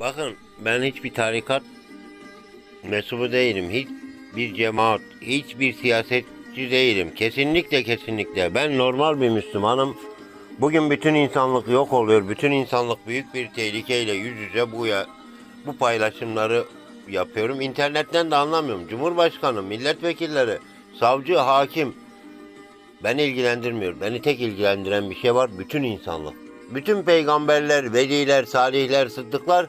Bakın ben hiçbir tarikat mensubu değilim. Hiç bir cemaat, hiçbir siyasetçi değilim. Kesinlikle kesinlikle. Ben normal bir Müslümanım. Bugün bütün insanlık yok oluyor. Bütün insanlık büyük bir tehlikeyle yüz yüze bu ya bu paylaşımları yapıyorum. İnternetten de anlamıyorum. Cumhurbaşkanı, milletvekilleri, savcı, hakim beni ilgilendirmiyor. Beni tek ilgilendiren bir şey var. Bütün insanlık. Bütün peygamberler, veliler, salihler, sıddıklar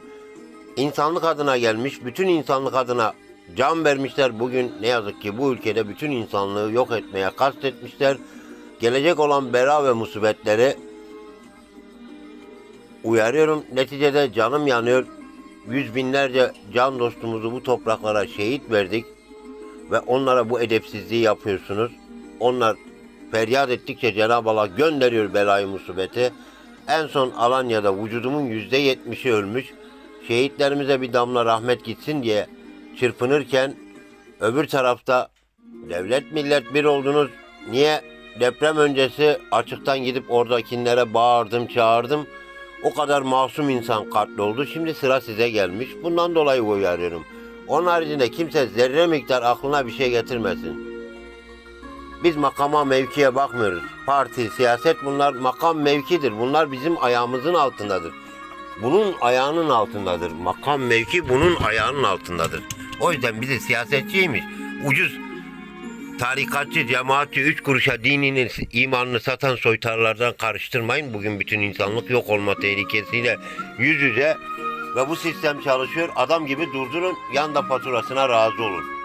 insanlık adına gelmiş. Bütün insanlık adına can vermişler. Bugün ne yazık ki bu ülkede bütün insanlığı yok etmeye kastetmişler. Gelecek olan bela ve musibetleri uyarıyorum. Neticede canım yanıyor. Yüz binlerce can dostumuzu bu topraklara şehit verdik ve onlara bu edepsizliği yapıyorsunuz. Onlar feryat ettikçe Cenab-ı Allah gönderiyor belayı musibeti. En son Alanya'da vücudumun yüzde yetmişi ölmüş. Şehitlerimize bir damla rahmet gitsin diye çırpınırken öbür tarafta devlet millet bir oldunuz. Niye deprem öncesi açıktan gidip oradakilere bağırdım çağırdım. O kadar masum insan katloldu. Şimdi sıra size gelmiş. Bundan dolayı uyarıyorum. Onun haricinde kimse zerre miktar aklına bir şey getirmesin. Biz makama mevkiye bakmıyoruz. Parti, siyaset bunlar makam mevkidir. Bunlar bizim ayağımızın altındadır. Bunun ayağının altındadır. Makam mevki bunun ayağının altındadır. O yüzden bizi siyasetçiymiş. Ucuz tarikatçı, cemaatçi, üç kuruşa dinini, imanını satan soytarlardan karıştırmayın. Bugün bütün insanlık yok olma tehlikesiyle yüz yüze ve bu sistem çalışıyor. Adam gibi durdurun, yanda faturasına razı olun.